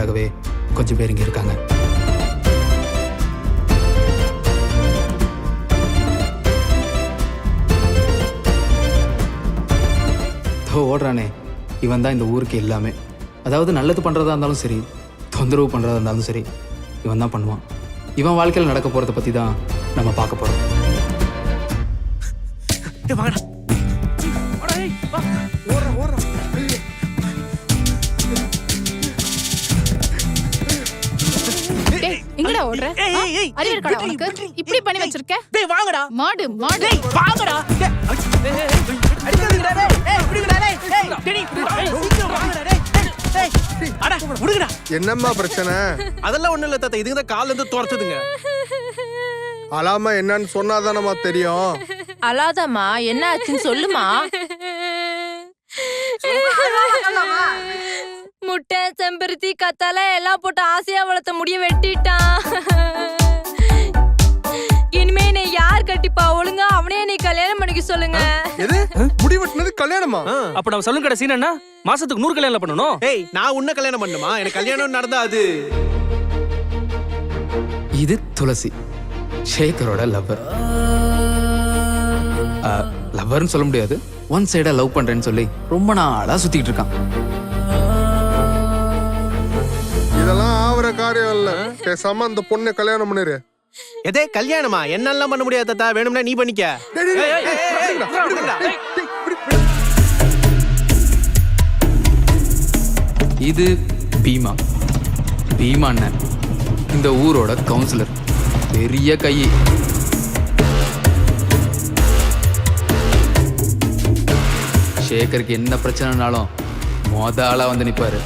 ஆகவே கொஞ்சம் பேர் இங்க இருக்காங்க. தோ ஓடுறானே. இவன் தான் இந்த ஊருக்கு எல்லாமே. அதாவது நல்லது பண்றதா இருந்தாலும் சரி தொந்தரவு பண்றதா இருந்தாலும் சரி இவன் தான் பண்ணுவான். இவன் வாழ்க்கையில் நடக்க போறத பத்தி தான் நம்ம பார்க்க போறோம். வாடா, எங்கடா ஓடுற? அறிவு உனக்கு? இப்படி பண்ணி வச்சிருக்க? டேய் வாங்கடா. மாடு மாடு. டேய் வாங்கடா. அடிக்காதீங்கடா, டேய். விடுங்கடா, டேய். டேய், சீக்கிரம் வாங்கடா, டேய். என்னம்மா பிரச்சனை? அதெல்லாம் ஒண்ணும் இல்ல தாத்தா. இதுங்க கால்ல இருந்து துரத்துதுங்க. அலாம என்னன்னு சொன்னாதானம்மா தெரியும். அழாதம்மா. என்ன ஆச்சுன்னு சொல்லுமா. செம்பருத்தி கத்தால எல்லாம் போட்டு ஆசையா வளர்த்த முடிய வெட்டிட்டான். இனிமே நீ யார் கட்டிப்பா? ஒழுங்கா அவனே நீ கல்யாணம் பண்ணிக்க சொல்லுங்க. எது? முடி வெட்டினது கல்யாணமா. அப்ப நம்ம சொல்லும் கடை சீன் என்ன? மாசத்துக்கு நூறு கல்யாணம் பண்ணணும்? ஏய் நான் உன்ன கல்யாணம் பண்ணுமா? எனக்கு கல்யாணம் நடந்தா அது. இது துளசி ஷேகரோட லவ்வர் லவ்வர்னு சொல்ல முடியாது. ஒன் சைடா லவ் பண்றேன்னு சொல்லி ரொம்ப நாளா சுத்திட்டு இருக்கான். ஆவற காரியம் இல்ல. பேசாம அந்த பொண்ணை கல்யாணம் பண்ணிரு. எதே கல்யாணமா? என்னெல்லாம் பண்ண முடியாது தாத்தா வேணும்னா நீ பண்ணிக்க. இது பீமா. பீமா அண்ணன். இந்த ஊரோட கவுன்சிலர். பெரிய கை ஷேகருக்கு என்ன பிரச்சனைனாலும் மொத ஆளா வந்து நிப்பாரு.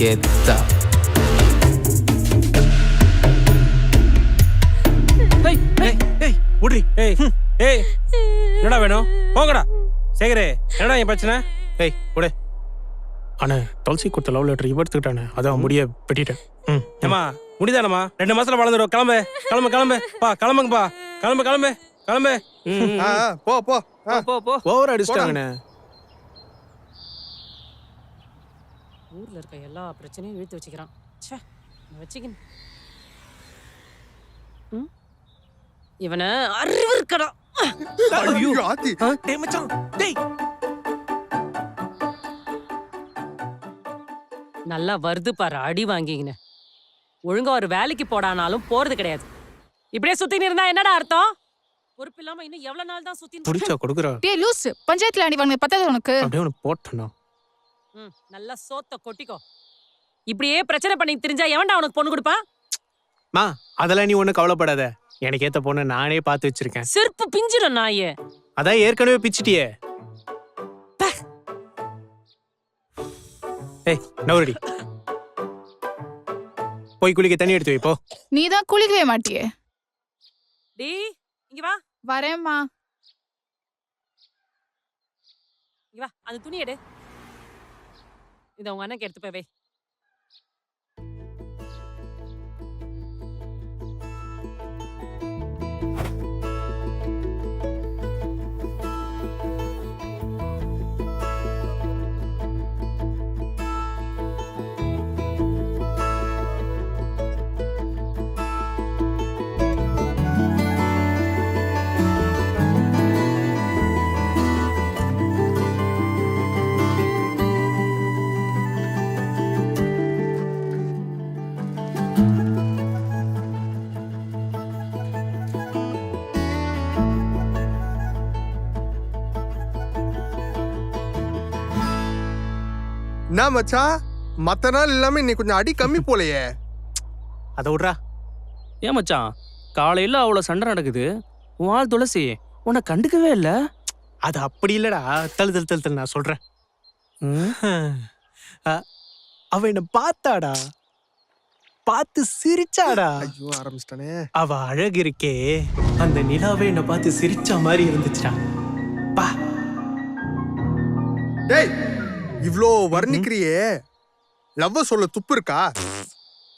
கெத்தா. ஏய், ஏய், ஏய், விட்ரி. ஏய் ஏய் என்னடா வேணும்? போங்கடா. சேகரே என்னடா என் பிரச்சனை? ஏய் விடு அண்ணா துளசி கொடுத்த லவ் லெட்டர் இவ எடுத்துக்கிட்டானே. அதான் முடிய வெட்டிட்டேன். ம் ஏமா முடிதானம்மா ரெண்டு மாசத்துல வளர்ந்துடும் கிளம்பு கிளம்பு கிளம்பு. பா கிளம்புங்கப்பா. கிளம்பு கிளம்பு கிளம்பு. போ போ. போ போ ஓவர் அடிச்சிட்டாங்கண்ணே ஊர்ல இருக்க எல்லா பிரச்சனையும் இழுத்து வச்சுக்கிறான். ச்சே வச்சுக்கின். ம்? இவனை அறிவு இருக்கடா ஐயோ, ஆத்தி. டேய் மச்சான் டேய். நல்லா வருது பாரு அடி வாங்கிக்கின்னு ஒழுங்கா ஒரு வேலைக்கு போடானாலும் போறது கிடையாது. இப்படியே சுத்தின்னு இருந்தா என்னடா அர்த்தம்? பொறுப்பு இல்லாம இன்னும் எவ்வளவு நாள் தான் சுத்தி புடிச்சா கொடுக்குறா. டேய் லூஸ் பஞ்சாயத்துல அடி வாங்க பத்தாது உனக்கு. அப்படியே ஒன்று போட்டேண்ணா ம், நல்லா சோத்த கொட்டிக்கோ. இப்படியே பிரச்சனை பண்ணி தெரிஞ்சா எவன்டா அவனுக்கு பொண்ணு கொடுப்பான் மா அதெல்லாம் நீ ஒன்றும் கவலைப்படாத. எனக்கு ஏத்த பொண்ணை நானே பார்த்து வச்சிருக்கேன். செருப்பு பிஞ்சிடும் நாயே. அதான் ஏற்கனவே பிச்சிட்டியே. ஏய் நவரடி. போய் குளிக்க தண்ணி எடுத்து வை போ. நீ தான் குளிக்கவே மாட்டியே. டீ இங்க வா. வரேம்மா. இங்க வா அந்த துணி எடு. இத உங்க அண்ணனுக்கு எடுத்து போய் வை. என்ன மச்சான் மத்த நாள் இல்லாம இன்னைக்கு கொஞ்சம் அடி கம்மி போலையே. அதை விட்றா. ஏன் மச்சான் காலையில அவ்வளவு சண்டை நடக்குது. உன் ஆள் துளசி உன்னை கண்டுக்கவே இல்ல. அது அப்படி இல்லடா. தள்ளு தள்ளு தள்ளு தள்ளு நான் சொல்றேன். அ- அவ என்ன பார்த்தாடா. பார்த்து சிரிச்சாடா. ஐயோ ஆரம்பிச்சிட்டானே. அவ அழகு இருக்கே அந்த நிலாவே என்ன பார்த்து சிரிச்ச மாதிரி இருந்துச்சுடா. பா. டேய் இவ்ளோ வர்ணிக்கிறியே. லவ்வ சொல்ல துப்பு இருக்கா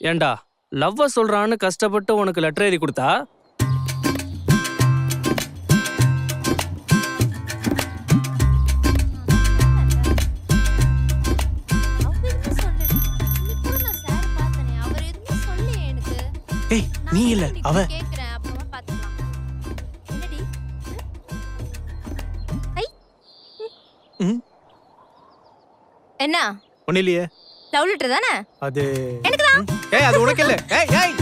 ஏன்டா லவ்வ சொல்றான்னு கஷ்டப்பட்டு உனக்கு லெட்டர் எழுதி கொடுத்தா? ஏய் நீ இல்ல அவ. ம். என்ன? ஒண்ணு இல்லையே லவ் லெட்டர் தானே? அது எனக்கு தான்? ஏய் அது உனக்கு இல்ல. ஏய் ஏய்.